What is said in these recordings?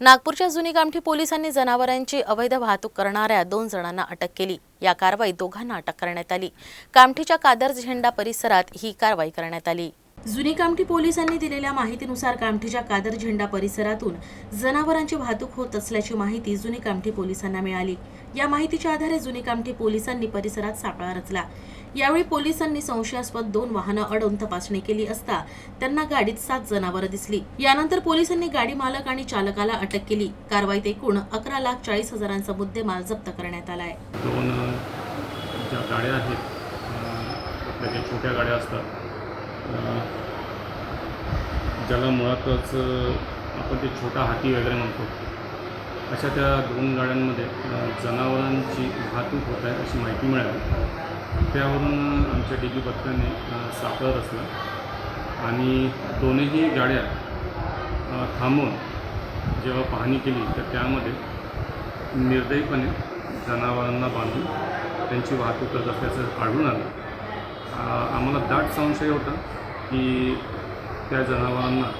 नागपूरच्या जुनी कामठी पोलिसांनी जनावरांची अवैध वाहतूक करणाऱ्या दोन जणांना अटक केली. या कारवाईत दोघांना अटक करण्यात आली. कामठीच्या कादर झेंडा परिसरात ही कारवाई करण्यात आली. जुनी कामठी पोलिसांनी दिलेल्या माहितीनुसार कामठीच्या कादर झेंडा परिसरातून जनावरांची वाहतूक होत असल्याची माहिती जुनी कामठी पोलिसांना मिळाली. या माहितीच्या आधारे जुनी कामठी पोलिसांनी परिसरात सापळा रचला. यावेळी पोलिसांनी संशयास्पद दोन वाहनं अडवून तपासणी केली असता त्यांना गाडीत सात जनावरं दिसली. यानंतर पोलिसांनी गाडी मालक आणि चालकाला अटक केली. कारवाईत एकूण अकरा लाख चाळीस हजारांचा मुद्देमाल जप्त करण्यात आलाय. दोन ज्या गाड्या आहेत छोट्या गाड्या असतात ज्याला मुळातच आपण ते छोटा हाती वगैरे म्हणतो. अशा त्या दोन गाड्यांमध्ये जनावरांची वाहतूक होत आहे अशी माहिती मिळाली. त्यावरून आमच्या डी बी पथकाने सापळा रचला. आणि दोनही गाड्या थांबून थांबवून जेव्हा पाहणी केली तर त्यामध्ये निर्दयीपणे जनावरांना बांधून त्यांची वाहतूक करत असल्याचं आढळून आलं. आम्हाला दाट संशय होता की त्या जनावरांना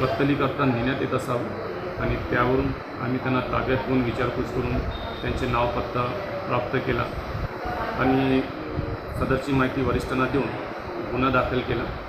कत्तलीकरता नेण्यात येत असावं आणि त्यावरून आम्ही त्यांना ताब्यात घेऊन विचारपूस करून त्यांचे नाव पत्ता प्राप्त केला आणि सदरची माहिती वरिष्ठांना देऊन गुन्हा दाखल केला.